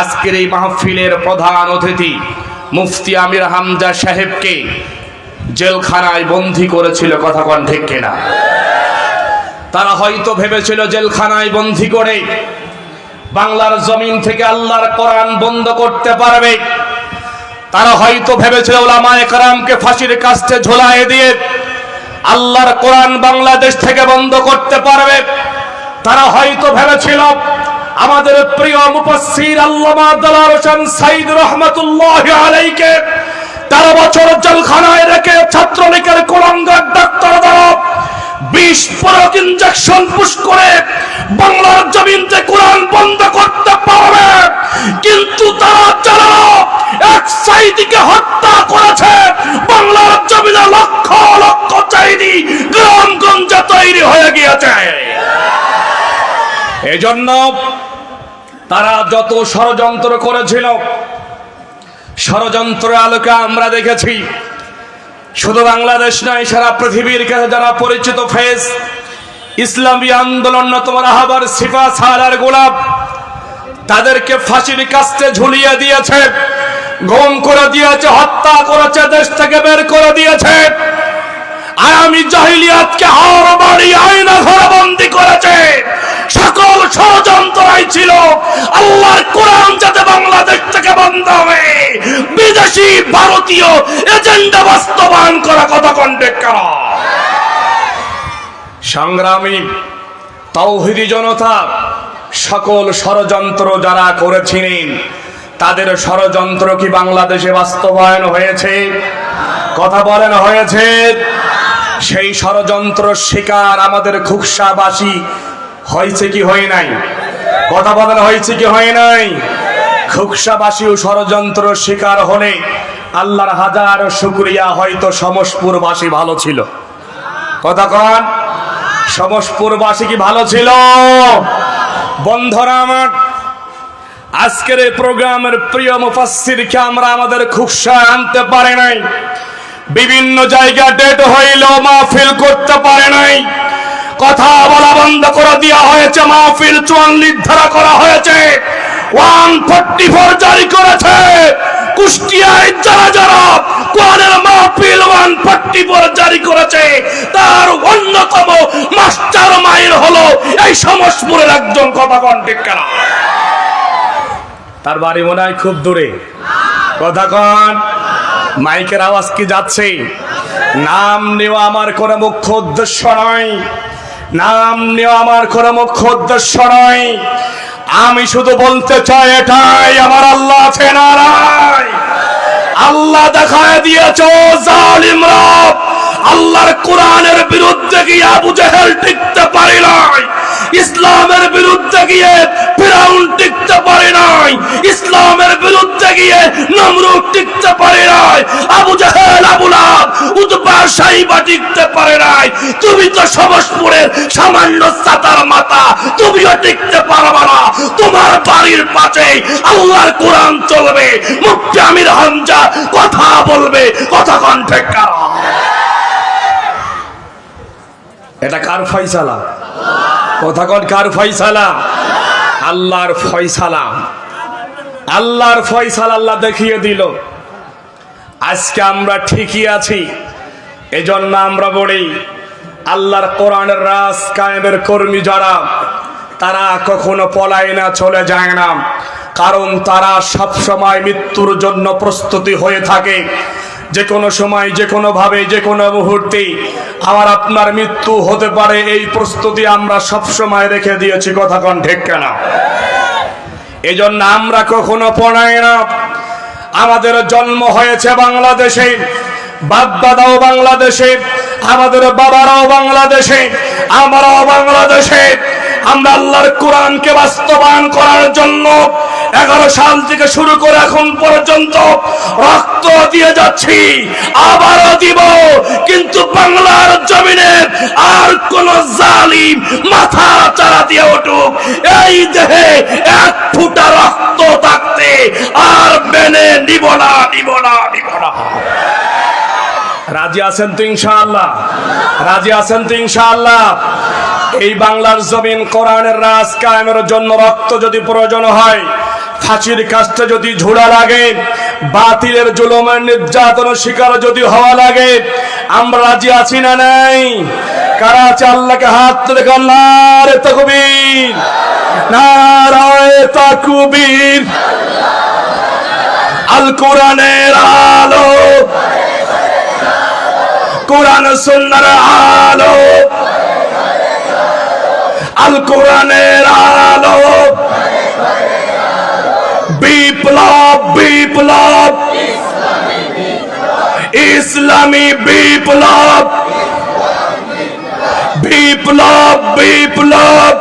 আজকের এই মাহফিলের প্রধান অতিথি মুফতি আমির হামজা সাহেবকে জেলখানায় বন্দি করেছিল, কথা কন ঠিক কিনা? তারা হয়তো ভেবেছিল জেলখানায় বন্দি করে বাংলার জমিন থেকে আল্লাহর কোরআন বন্ধ করতে পারবে। তারা হয়তো ভেবেছিল ওলামায়ে কারামকে ফাঁসির কাস্তে ঝোলায় দিয়ে আল্লাহর কোরআন বাংলাদেশ থেকে বন্ধ করতে পারবে। তারা হয়তো ভেবেছিল আমাদের প্রিয় মুফাসসির আল্লামা দালার হোসেন সাইদ রহমাতুল্লাহ আলাইকে, তেরো বছর জেলখানায় রেখে ছাত্রলীগের কোরআঙ্গার ডাক্তার দ্বারা পুশ করে বাংলার জমিনতে কোরআন বন্ধ করতে পারবে, কিন্তু তারা যারা এক সাইদিকে হত্যা করেছে। বাংলার জমিনে লক্ষ লক্ষ চাইনি তৈরি হয়ে গিয়েছে। এজন্য তারা যত ষড়যন্ত্র করেছিল, ষড়যন্ত্র আলোকে আমরা দেখেছি, শুধু বাংলাদেশ নয়, সারা পৃথিবীর কাছে যারা পরিচিত ফেস, ইসলামী আন্দোলন তোমার আহবার সিফা সালার গোলাপ, তাদেরকে ফাঁসির কাস্তে ঝুলিয়ে দিয়েছে, গম করে দিয়েছে, হত্যা করেছে, দেশ থেকে বের করে দিয়েছে। আর আমি জাহিলিয়াতকে হাওড় বাড়ি আয়না ঘরে বন্দি করেছে। সকল ষড়যন্ত্রাই ছিল। আল্লাহর কোরআন যাতে বাংলাদেশ থেকে বন্ধ হবে, বিদেশি ভারতীয় এজেন্ডা বাস্তবায়ন করা কথা করা সংগ্রামী, তৌহিদি জনতা, সকল ষড়যন্ত্র যারা করেছিলেন, তাদের ষড়যন্ত্র কি বাংলাদেশে বাস্তবায়ন হয়েছে? কথা বলেন, হয়েছে। সেই ষড়যন্ত্র শিকার আমাদের খুকসাবাসী হয়েছে কি হয় নাই? কথা বলেন হয়েছে কি হয় নাই? খুকসাবাসীও ষড়যন্ত্র শিকার হলে আল্লাহর হাজার শুক্রিয়া হয়তো সমসপুরবাসী ভালো ছিল। কন, সমসপুরবাসী কি ভালো ছিল? বন্ধরা আমার, আজকের এই প্রোগ্রামের প্রিয় মুফাসসিরকে আমরা আমাদের খুকসা আনতে পারে নাই। বিভিন্ন জায়গা ডেট হইলেও মাহফিল করতে পারে নাই। কথা বলা বন্ধ করে দেওয়া হয়েছে, মাহফিল চুয়াল্লিশ ধারা করা হয়েছে। ওয়ান ফোর্টি ফোর জারি করেছে। কুষ্টিয়ায় যারা যারা কোরআনের মাহফিল ওয়ান ফোর্টি ফোর জারি করেছে, তার অন্যতম মাস্টার মাইল হলো এই সমসপুরের একজন কথা কন্টেক্ট করা তার বাড়ি মনে হয় খুব দূরে। কথা কন, মাইকের আওয়াজ কি যাচ্ছে? নাম নেওয়া আমার কোনো মুখ্য উদ্দেশ্য নয়। নাম নেওয়া আমার কোনো মুখ্য উদ্দেশ্য নয়। আমি শুধু বলতে চাই এটাই, আমার আল্লাহ আছে নারায় আল্লাহ দেখায় দিয়েছ, জালিম রব। আল্লাহর কোরআনের বিরুদ্ধে গিয়ে আবু জেহেল টিকতে পারি নাই। ইসলামের বিরুদ্ধে গিয়ে ফিরাউন টিকতে পারে নাই। ইসলামের বিরুদ্ধে গিয়ে নমরুদ টিকতে পারে নাই। আবু জাহেল, আবু লাহাব, উতবা, সাইবা টিকতে পারে নাই। তুমি তো সমসপুরের সামান্য সাতার মাতা, তুমিও টিকতে পারবে না। তোমার বাড়ির পাশে আল্লাহর কোরআন চলবে। মুফতি আমির হামজা কথা বলবে, কথা কণ্ঠে এটা কার ফয়সালা? কথা কন, কার ফয়সালা? আল্লাহর ফয়সালা। আল্লাহর ফয়সালা আল্লাহ দেখিয়ে দিল। আজকে আমরা ঠিকই আছি, এজন্য আমরা বলি আল্লাহর কোরআনের রাস কায়েমের কর্মী যারা, তারা কখনো পলায় না, চলে যায় না। কারণ তারা সব সময় মৃত্যুর জন্য প্রস্তুতি হয়ে থাকে। যে কোনো সময় যে কোনো ভাবে যে কোনো মুহূর্তে। আমার আপনার মৃত্যু হতে পারে, এই প্রস্তুতি আমরা সব সময় রেখে দিয়েছি, কথা কন ঠিক কেনা? এই জন্য আমরা কখনো পড়াই না। আমাদের জন্ম হয়েছে বাংলাদেশে বাপ দাদাও বাংলাদেশে। আমাদের বাবারাও বাংলাদেশে, আমরাও বাংলাদেশে। আমরা আল্লাহর কোরআনকে বাস্তবায়ন করার জন্য এগারো সাল থেকে শুরু করে এখন পর্যন্ত রক্ত দিয়ে যাচ্ছি, আবারও দিব। কিন্তু বাংলার জমিনে আর কোন জালিম মাথা চারা দিয়ে উঠুক। এই দেহে এক ফুটা রক্ত থাকতে আর মেনে নিব না নিব না নিব না। রাজি আছেন তো ইনশাআল্লাহ? রাজি আছেন তো ইনশাআল্লাহ? এই বাংলার জমিন কোরআনের রাজ কায়েমের জন্য রক্ত যদি প্রয়োজন হয়, ফাঁসির কাজটা যদি ঝোড়া লাগে, বাতিলের জুলুমের নির্যাতন শিকার যদি হওয়া লাগে, আমরা রাজি আছি না নাই? কারা আছে আল্লাহকে হাত তুলে আল্লাহর তকবীর, নারায় তাকুবীর। আল কোরআনের আলো। কোরআন সুন্নার আলো আল। কোরআনের আলো। বিপ্লব বিপ্লব। ইসলামী বিপ্লব। বিপ্লব বিপ্লব।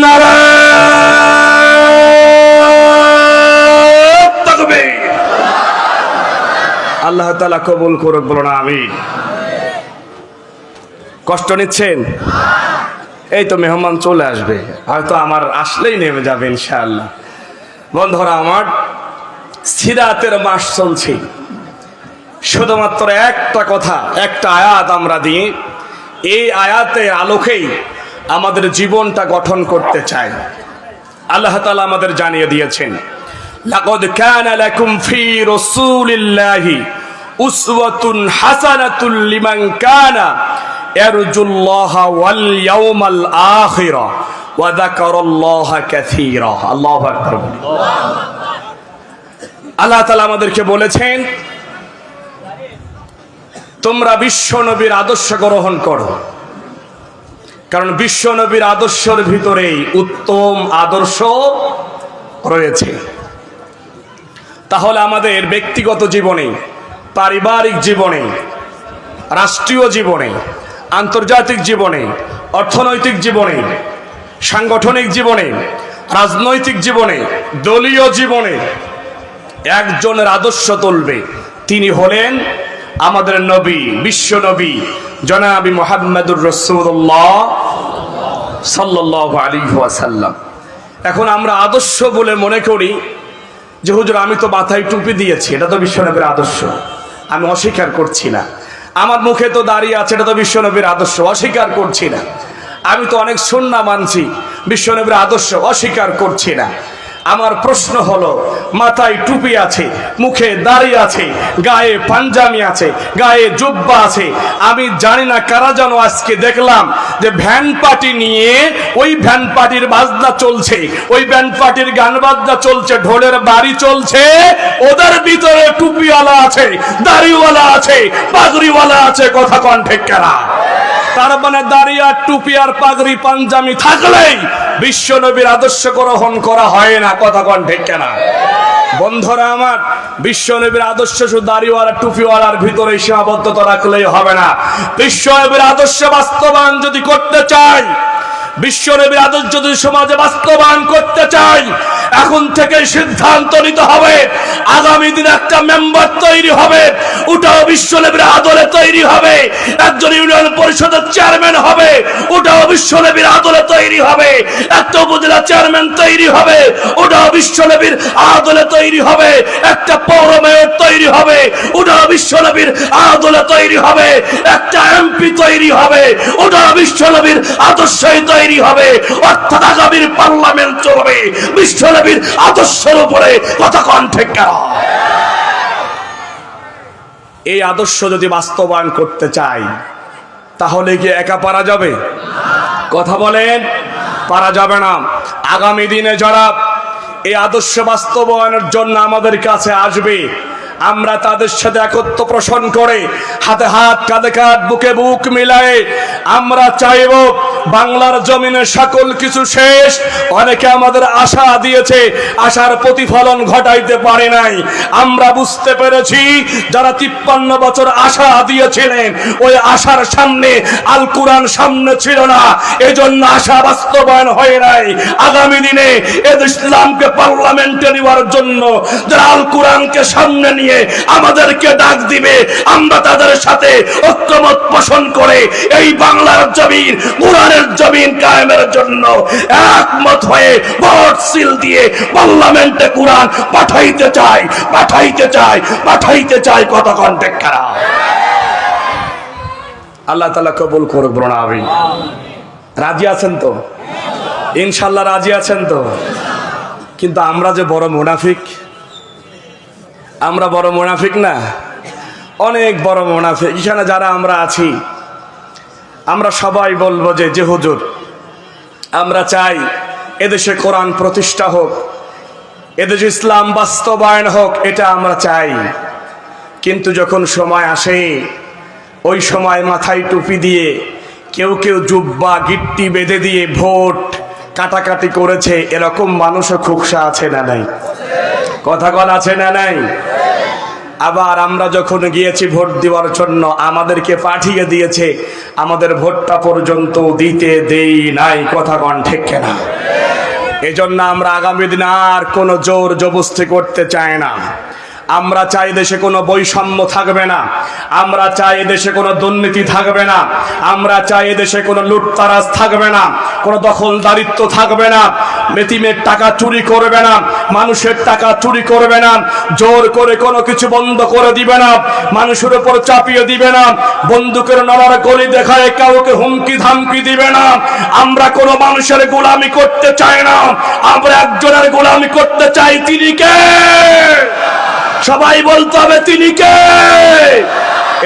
নারায়ণ। আল্লাহ তালা কবুল করুক বলো না আমি কষ্ট নিচ্ছেন? এই তো মেহমান চলে আসবে। হয়তো আমার আসলেই নেমে যাবে, ইনশাআল্লাহ। বন্ধুরা, আমার সিরাতের মাস চলছে। শুধুমাত্র একটা কথা, একটা আয়াত আমরা দিই। এই আয়াতের আলোকেই আমাদের জীবনটা গঠন করতে চাই। আল্লাহ তালা আমাদের জানিয়ে দিয়েছেন, লাকদ কানা লাকুম ফি রাসূলিল্লাহি উসওয়াতুন হাসানাতুল লিমান কানা ইয়ারজুল্লাহ ওয়াল ইয়াউমাল আখিরা আল্লাহ তাআলা আমাদেরকে বলেছেন, তোমরা বিশ্ব নবীর আদর্শ গ্রহণ করো। কারণ বিশ্ব নবীর আদর্শের ভিতরেই উত্তম আদর্শ রয়েছে। তাহলে আমাদের ব্যক্তিগত জীবনে পারিবারিক জীবনে, রাষ্ট্রীয় জীবনে, আন্তর্জাতিক জীবনে, অর্থনৈতিক জীবনে, সাংগঠনিক জীবনে, রাজনৈতিক জীবনে, দলীয় জীবনে একজনের আদর্শ তুলবে। তিনি হলেন আমাদের নবী, বিশ্ব নবী, জনাবি মোহাম্মদুর রসুল্লাহ সাল্লাহ আলী ওয়াসাল্লাম। এখন আমরা আদর্শ বলে মনে করি যে, হুজুর, আমি তো মাথায় টুপি দিয়েছি, এটা তো বিশ্বনবীর আদর্শ। আমি অস্বীকার করছি না। আমার মুখে তো দাঁড়িয়ে আছে, এটা তো বিশ্বনবীর আদর্শ, অস্বীকার করছি না। আমি তো অনেক শূন্য মানছি, বিশ্বনবীর আদর্শ অস্বীকার করছি না। আমার প্রশ্ন হলো, মাথায় টুপি আছে, মুখে দাড়ি আছে, গায়ে পাঞ্জামি আছে, গায়ে জুব্বা আছে, আমি জানি না কারা যেন আজকে দেখলাম যে ভ্যান পার্টি নিয়ে ওই ভ্যান পার্টির বাজনা চলছে, ওই ভ্যান পার্টির গান বাজনা চলছে, ঢোলের বাড়ি চলছে, ওদের ভিতরে টুপিওয়ালা আছে, দাড়িওয়ালা আছে, পাগড়িওয়ালা আছে, কথা কণ্ঠে কেনা তার মানে দাঁড়িয়ে টুপি আর পাগড়ি, পাঞ্জামি থাকলেই বিশ্ব নবীর আদর্শ গ্রহণ করা হয় না। কথা কন ঠিক কেনা? বন্ধুরা আমার বিশ্ব নবীর আদর্শ শুধু দাড়িওয়ালা, টুপিওয়ালার ভিতরে সীমাবদ্ধতা রাখলেই হবে না। বিশ্ব নবীর আদর্শ বাস্তবায়ন যদি করতে চাই বিশ্ব নবীর আদর্শ যদি সমাজে বাস্তবায়ন করতে চাই, এখন থেকে সিদ্ধান্ত নিতে হবে, আগামী দিন একটা মেম্বার তৈরি হবে ওটাও বিশ্ব নবীর আদলে তৈরি হবে। একজন ইউনিয়ন পরিষদের চেয়ারম্যান হবে। ওটাও বিশ্ব নবীর আদলে তৈরি হবে। একটা উপজেলা চেয়ারম্যান তৈরি হবে। ওটাও বিশ্ব নবীর আদলে তৈরি হবে। একটা পৌর মেয়র তৈরি হবে। ওটাও বিশ্ব নবীর আদলে তৈরি হবে। একটা এমপি তৈরি হবে। ওটাও বিশ্ব নবীর আদর্শই তৈরি হবে। অর্থাৎ আগামীর পার্লামেন্ট চলবে। বিশ্ব নবীর আদর্শের উপরে কথা কণ্ঠে কেন এই আদর্শ যদি বাস্তবায়ন করতে চাই, তাহলে কি একা পারা যাবে? কথা বলেন, পারা যাবে না। আগামী দিনে যারা এই আদর্শ বাস্তবায়নের জন্য আমাদের কাছে আসবে আমরা তাদের সাথে একত্র পোষণ করে হাতে হাত, কাঁধে কাঁধ, বুকে বুক মিলায়ে আমরা চাইব বাংলার জমিনে সকল কিছু শেষ। অনেকে আমাদের আশা দিয়েছে, আশার প্রতিফলন ঘটাইতে পারে নাই। আমরা বুঝতে পেরেছি, যারা তিপ্পান্ন বছর আশা দিয়েছিলেন, ওই আশার সামনে আল কোরআন সামনে ছিল না। এজন্য আশা বাস্তবায়ন হয় নাই। আগামী দিনে এদ ইসলামকে পার্লামেন্টে নেওয়ার জন্য যারা আল কোরআনকে সামনে নিয়ে আমাদেরকে ডাক দিবে। আমরা তাদের সাথে ঐক্যমত পোষণ করে এই বাংলার জমিন, কোরআনের জমিন কায়েমের জন্য একমত হয়ে ভোট সিল দিয়ে পার্লামেন্টে কোরআন পাঠাইতে চাই পাঠাইতে চাই পাঠাইতে চাই কত কন্টেক্ট খারাপ আল্লাহ তালা কবুল করুক আমি রাজি আছেন তো? ইনশাল্লাহ রাজি আছেন তো? কিন্তু আমরা যে বড় মুনাফিক আমরা বড় মোনাফিক না। অনেক বড় মুনাফিক। এখানে যারা আমরা আছি, আমরা সবাই বলব যে যে হুজুর, আমরা চাই এদেশে কোরআন প্রতিষ্ঠা হোক, এদেশে ইসলাম বাস্তবায়ন হোক, এটা আমরা চাই। কিন্তু যখন সময় আসে, ওই সময় মাথায় টুপি দিয়ে কেউ কেউ জুব্বা, গিট্টি বেঁধে দিয়ে ভোট কাটাকাটি করেছে, এরকম মানুষও খুকসা আছে না নাই। কথা কল আছে না নাই? আবার আমরা যখন গিয়েছি ভোট দেওয়ার জন্য, আমাদেরকে পাঠিয়ে দিয়েছে, আমাদের ভোটটা পর্যন্ত দিতে দেই নাই, কথা কন ঠিক না এজন্য আমরা আগামী দিন আর কোনো জোর জবস্তি করতে চাই না। আমরা চাই দেশে কোনো বৈষম্য থাকবে না। আমরা চাই দেশে কোনো দুর্নীতি থাকবে না। আমরা চাই দেশে কোনো লুটতারাজ থাকবে না। কোনো দখলদারিত্ব থাকবে না। মেতিমের টাকা চুরি করবে না। মানুষের টাকা চুরি করবে না। জোর করে কোনো কিছু বন্ধ করে দিবে না। মানুষের উপর চাপিয়ে দিবে না। বন্দুকের নলার গলি দেখায় কাউকে হুমকি ধামকি দিবে না। আমরা কোনো মানুষের গোলামি করতে চাই না। আমরা একজনের গোলামি করতে চাই। তিনি কে? সবাই বলতে হবে, তিনি কে?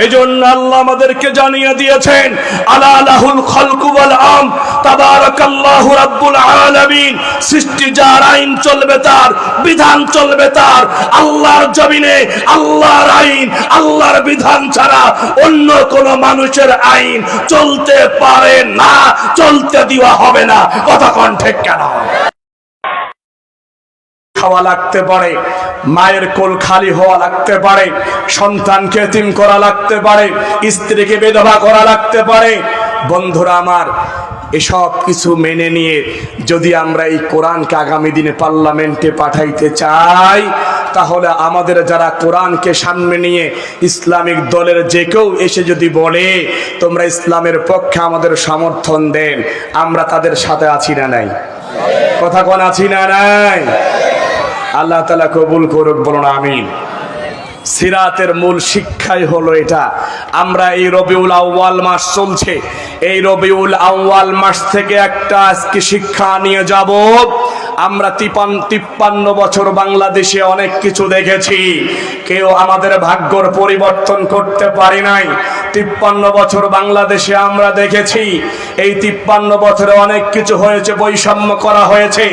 এজন্য আল্লাহ আমাদেরকে জানিয়ে দিয়েছেন, আলা লাহুল খালকু ওয়াল আম, তাবারাকাল্লাহু রাব্বুল আলামিন। সৃষ্টি যার আইন চলবে তার, বিধান চলবে তার। আল্লাহর জমিনে আল্লাহর আইন, আল্লাহর বিধান ছাড়া অন্য কোন মানুষের আইন চলতে পারে না, চলতে দেওয়া হবে না। কথা কণ্ঠে কেন? খাওয়া লাগতে পারে, মায়ের কোল খালি হওয়া লাগতে পারে, সন্তানকে এতিম করা লাগতে পারে, স্ত্রীকে বেধবা করা লাগতে পারে। বন্ধুরা আমার, এসব কিছু মেনে নিয়ে যদি আমরা এই কোরআনকে আগামী দিনে পার্লামেন্টে পাঠাইতে চাই, তাহলে আমাদের যারা কোরআনকে সামনে নিয়ে ইসলামিক দলের যে কেউ এসে যদি বলে, তোমরা ইসলামের পক্ষে আমাদের সমর্থন দেন, আমরা তাদের সাথে আছি না নাই? কথা কোন, আছি না নাই? আল্লাহ তালা কবুল করুক, বলুন আমি সিরাতের মূল শিক্ষাই হলো এটা। আমরা এই রবিউল আউয়াল মাস চলছে। এই রবিউল আউয়াল মাস থেকে একটা আজকে শিক্ষা নিয়ে যাব। আমরা তিপান, তিপ্পান্ন বছর বাংলাদেশে অনেক কিছু দেখেছি। কেউ আমাদের ভাগ্যর পরিবর্তন করতে পারি নাই। তিপ্পান্ন বছর বাংলাদেশে আমরা দেখেছি, এই তিপ্পান্ন বছরে অনেক কিছু হয়েছে, বৈষম্য করা হয়েছে।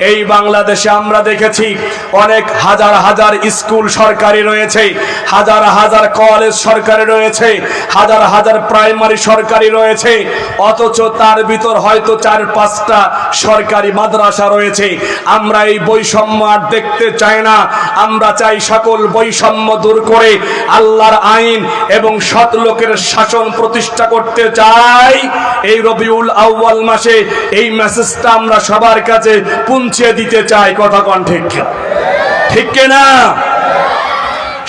এই বাংলাদেশে আমরা দেখেছি, অনেক হাজার হাজার স্কুল সরকারি রয়েছে, হাজার হাজার কলেজ সরকারি রয়েছে, হাজার হাজার প্রাইমারি সরকারি রয়েছে। অথচ তার ভিতর হয়তো চার পাঁচটা সরকারি মাদ্রাসা রয়েছে। আমরা এই বৈষম্য আর দেখতে চাই না। আমরা চাই সকল বৈষম্য দূর করে আল্লাহর আইন এবং সৎ লোকের শাসন প্রতিষ্ঠা করতে চাই। এই রবিউল আউয়াল মাসে এই মেসেজটা আমরা সবার কাছে পৌঁছে দিতে চাই। কথা কন ঠিক ঠিক না?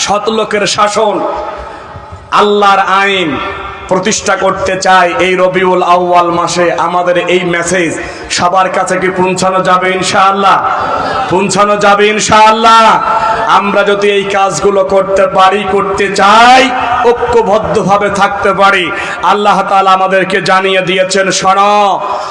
সৎ লোকের শাসন, আল্লাহর আইন প্রতিষ্ঠা করতে চাই এই রবিউল আউয়াল মাসে আমাদের এই মেসেজ সবার কাছে কি পৌঁছানো যাবে ইনশাআল্লাহ? পৌঁছানো যাবে ইনশাআল্লাহ। আমরা যদি এই কাজগুলো করতে পারি, করতে চাই, ঐক্যবদ্ধভাবে থাকতে পারি, আল্লাহ তাআলা আমাদেরকে জানিয়ে দিয়েছেন, শোনো,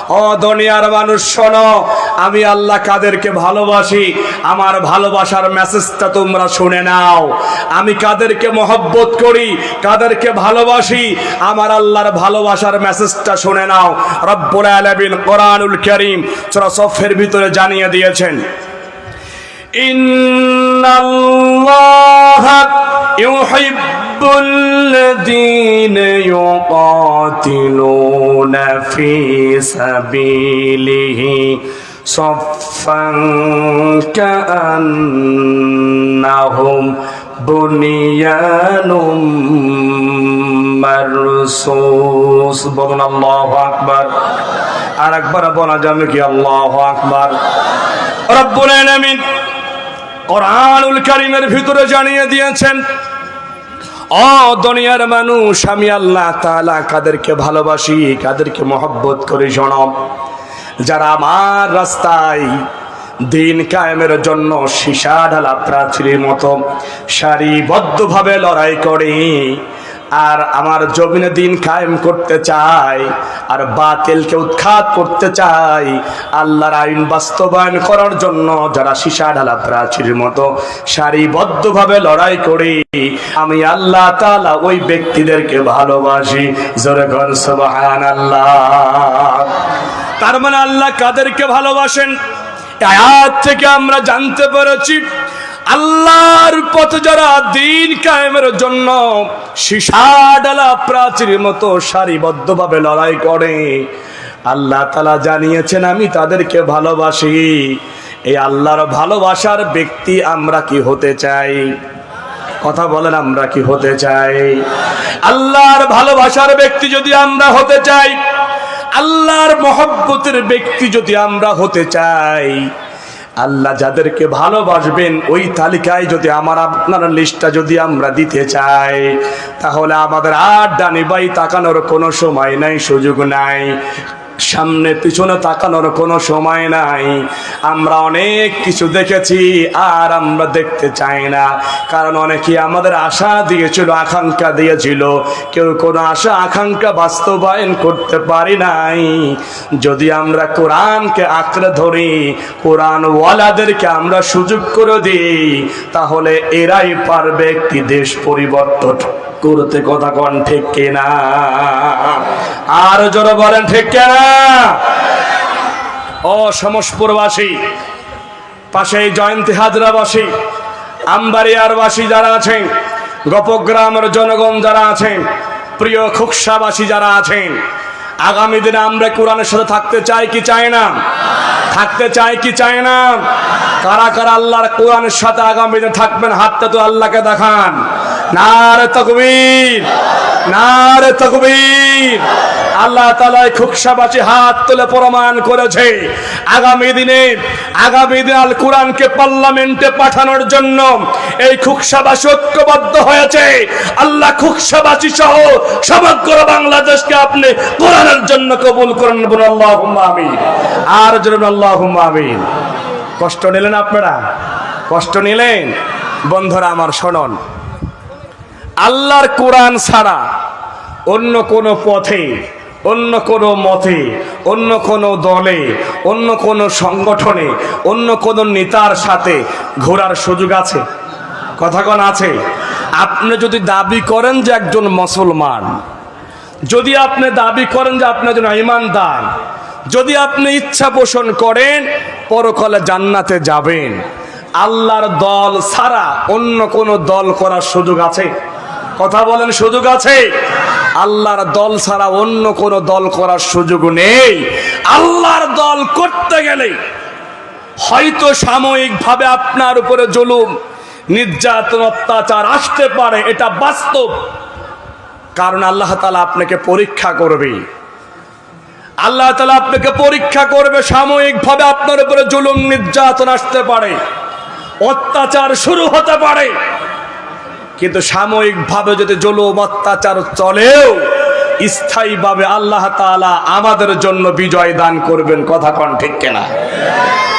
ও দুনিয়ার মানুষ, শোনো, আমি আল্লাহ কাদেরকে ভালোবাসি, আমার ভালোবাসার মেসেজটা তোমরা শুনে নাও। আমি কাদেরকে মহব্বত করি, কাদেরকে ভালোবাসি আমার আল্লাহর ভালোবাসার মেসেজটা শুনে নাও রব্বুল আলামিন কোরআনুল কারীম সূরা সফের ভিতরে জানিয়ে দিয়েছেন ইন্নাল্লাহা ইউহিব্বুল লাযীনা ইউকাতিলুনা ফি সাবিলিহি صفا كأنهم بنيان মারসুস বলুন আকবার। আর একবার বলা যাবে কি আল্লাহ আকবার। রব্বুল আলামিন কোরআনুল কারীমের ভিতরে জানিয়ে দিয়েছেন ও দুনিয়ার মানুষ, আমি আল্লাহ তাআলা কাদেরকে ভালোবাসি, কাদেরকে মহব্বত করি জনম যারা আমার রাস্তায় দিন কায়েমের জন্য সীসা ঢালা প্রাচীরের মতো সারিবদ্ধভাবে লড়াই করে আর আমার জমিনে দিন কায়েম করতে চাই, আর বাতিলকে উৎখাত করতে চাই। আল্লাহর আইন বাস্তবায়ন করার জন্য যারা সীসা ঢালা প্রাচীর মতো সারিবদ্ধভাবে লড়াই করি, আমি আল্লাহ তাআলা ওই ব্যক্তিদেরকে ভালোবাসি। জোরে ঘর আল্লাহ তার মানে আল্লাহ কাদেরকে ভালোবাসেন? আয়াত থেকে আমরা জানতে পেরেছি আল্লাহর পথে যারা দিন কায়েমের জন্য সীসা ডালা প্রাচীর মতো সারিবদ্ধভাবে লড়াই করে, আল্লাহ তালা জানিয়েছেন, আমি তাদেরকে ভালোবাসি। এই আল্লাহর ভালোবাসার ব্যক্তি আমরা কি হতে চাই? কথা বলেন, আমরা কি হতে চাই? আল্লাহর ভালোবাসার ব্যক্তি যদি আমরা হতে চাই, আল্লাহর মহব্বতের ব্যক্তি যদি আমরা হতে চাই আল্লাহ যাদেরকে ভালোবাসবেন, ওই তালিকায় যদি আমার আপনার লিস্টটা যদি আমরা দিতে চাই, তাহলে আমাদের আর নিবাই বাই তাকানোর কোনো সময় নাই, সুযোগ নাই। সামনে পিছনে তাকানোর কোনো সময় নাই। আমরা অনেক কিছু দেখেছি, আর আমরা দেখতে চাই না। কারণ অনেকে আমাদের আশা দিয়েছিল, আকাঙ্ক্ষা দিয়েছিল। কেউ কোনো আশা, আকাঙ্ক্ষা বাস্তবায়ন করতে পারি নাই। যদি আমরা কোরআনকে আঁকড়ে ধরি কোরআন ওয়ালাদেরকে আমরা সুযোগ করে দিই, তাহলে এরাই পারবে একটি দেশ পরিবর্তন। করতে কথা কন, ঠিক কিনা? আর জোরে বলেন, ঠিক কিনা? ও সমসপুরবাসী পাশে জয়ন্তী হাজরাবাসী আম্বারিয়ারবাসী যারা আছেন, গোপগ্রামের জনগণ যারা আছেন, প্রিয় খুকসাবাসী যারা আছেন, আগামী দিনে আমরা কোরআনের সাথে থাকতে চাই কি চাই না? থাকতে চাই কি চাই না? কারা কারা আল্লাহর কোরআনের সাথে আগামী দিনে থাকবেন, হাতটা তো আল্লাহকে দেখান। নারে তকবীর নারে তকবীর। আল্লাহ তালায় খুকসাবাসী হাত তুলে প্রমাণ করেছে। আগামী দিনে, আগামী দিন আল কোরআনকে পার্লামেন্টে পাঠানোর জন্য এই খুকসাবাসী ঐক্যবদ্ধ হয়েছে। আল্লাহ খুকসাবাসী সহ সমগ্র বাংলাদেশকে আপনি কোরআনের জন্য কবুল করেন বলুন আল্লাহ আমিন। আর জন্য আল্লাহ আমিন। কষ্ট নিলেন আপনারা? কষ্ট নিলেন? বন্ধুরা আমার শোনন আল্লাহর কোরআন ছাড়া অন্য কোনো পথে, অন্য কোনো মতে, অন্য কোনো দলে, অন্য কোনো সংগঠনে, অন্য কোনো নেতার সাথে ঘোরার সুযোগ আছে? কথাগণ আছে। আপনি যদি দাবি করেন যে একজন মুসলমান, যদি আপনি দাবি করেন যে আপনি একজন ইমানদার যদি আপনি ইচ্ছা পোষণ করেন, পরকালে জান্নাতে যাবেন। আল্লাহর দল ছাড়া অন্য কোনো দল করার সুযোগ আছে? কথা বলেন সুযোগ আছে? আল্লাহর দল ছাড়া অন্য কোনো দল করার সুযোগ নেই। আল্লাহর দল করতে গেলে হয়তো সাময়িকভাবে আপনার উপরে জুলুম, নির্যাতন, অত্যাচার আসতে পারে, এটা বাস্তব। কারণ আল্লাহ তালা আপনাকে পরীক্ষা করবে। আল্লাহ তালা আপনাকে পরীক্ষা করবে, সাময়িকভাবে আপনার উপরে জুলুম, নির্যাতন আসতে পারে, অত্যাচার শুরু হতে পারে। কিন্তু সাময়িকভাবে যদি জুলুম অত্যাচার চলেও, স্থায়ীভাবে আল্লাহ তাআলা আমাদের জন্য বিজয় দান করবেন, কথা কন ঠিক কেনা?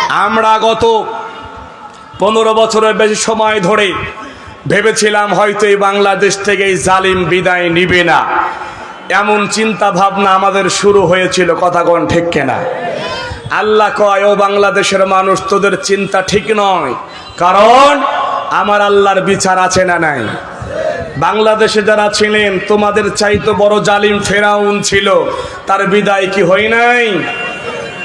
আমরা গত পনেরো বছরের বেশি সময় ধরে ভেবেছিলাম হয়তো এই বাংলাদেশ থেকে এই জালিম বিদায় নিবে না। এমন চিন্তা ভাবনা আমাদের শুরু হয়েছিল, কথা কন ঠিক কেনা? আল্লাহ কয়, ও বাংলাদেশের মানুষ, তোদের চিন্তা ঠিক নয়। কারণ আমার আল্লাহর বিচার আছে না নাই? বাংলাদেশে যারা ছিলেন, তোমাদের চাইতো বড় জালিম ফেরাউন ছিল। তার বিদায় কি হয় নাই?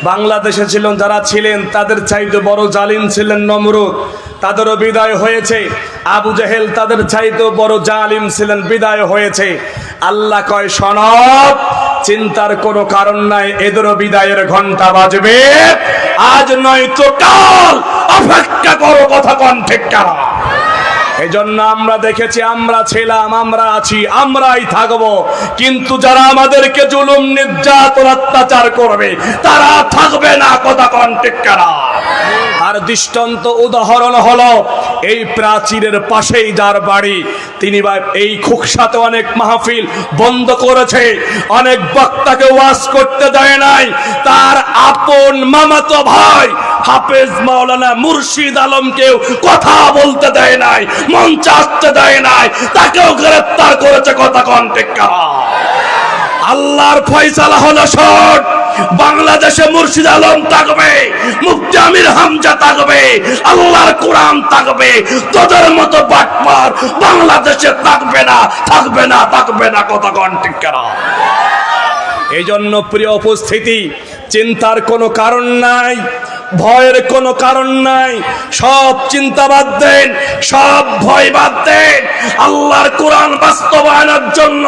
বাংলাদেশে ছিলেন, যারা ছিলেন, তাদের চাইতে বড় জালিম ছিলেন নমরুদ। তাদেরও বিদায় হয়েছে। আবু জাহেল তাদের চাইতেও বড় জালিম ছিলেন, বিদায় হয়েছে। আল্লাহ কয়, সনব, চিন্তার কোনো কারণ নাই, এদেরও বিদায়ের ঘণ্টা বাজবে। আজ নয় তো কাল অপেক্ষা করো কথা কণ্ঠেকা এই জন্য আমরা দেখেছি, আমরা ছিলাম, আমরা আছি, আমরাই থাকব। কিন্তু যারা আমাদেরকে জুলুম, নির্যাতন, অত্যাচার করবে, তারা থাকবে না, কথা কন্টেকারা আর দৃষ্টান্ত উদাহরণ হলো, এই প্রাচীরের পাশেই যার বাড়ি, তিনি বা এই খুকসাতে অনেক মাহফিল বন্ধ করেছে, অনেক বক্তাকে ওয়াজ করতে দেয় নাই, তার আপন মামাতো ভাই হাফেজ মাওলানা মুর্শিদ আলমকেও কথা বলতে দেয় নাই, মঞ্চে আসতে দেয় নাই, তাকেও গ্রেফতার করেছে কথা কন্টেক্কা আল্লাহর ফয়সালা হলো শট বাংলাদেশে মুর্শিদ আলম থাকবে, মুফতি আমির হামজা থাকবে, আল্লাহর কোরআন থাকবে, তোদের মতো বাটপার বাংলাদেশে থাকবে না থাকবে না থাকবে না, কথা কন্টেক্কা এই জন্য প্রিয় উপস্থিতি, চিন্তার কোনো কারণ নাই। ভয়ের কোনো কারণ নাই। সব চিন্তা বাদ দেন, সব ভয় বাদ দেন। আল্লাহর কোরআন বাস্তবায়নের জন্য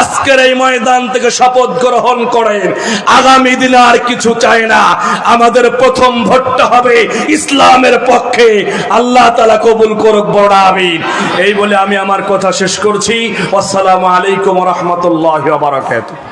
আজকের এই ময়দান থেকে শপথ গ্রহণ করেন। আগামী দিনে আর কিছু চাই না। আমাদের প্রথম ভোটটা হবে ইসলামের পক্ষে। আল্লাহ তালা কবুল করুক, বড় আমিন। এই বলে আমি আমার কথা শেষ করছি। আসসালামু আলাইকুম রহমতুল্লাহ বারাকাতুহ।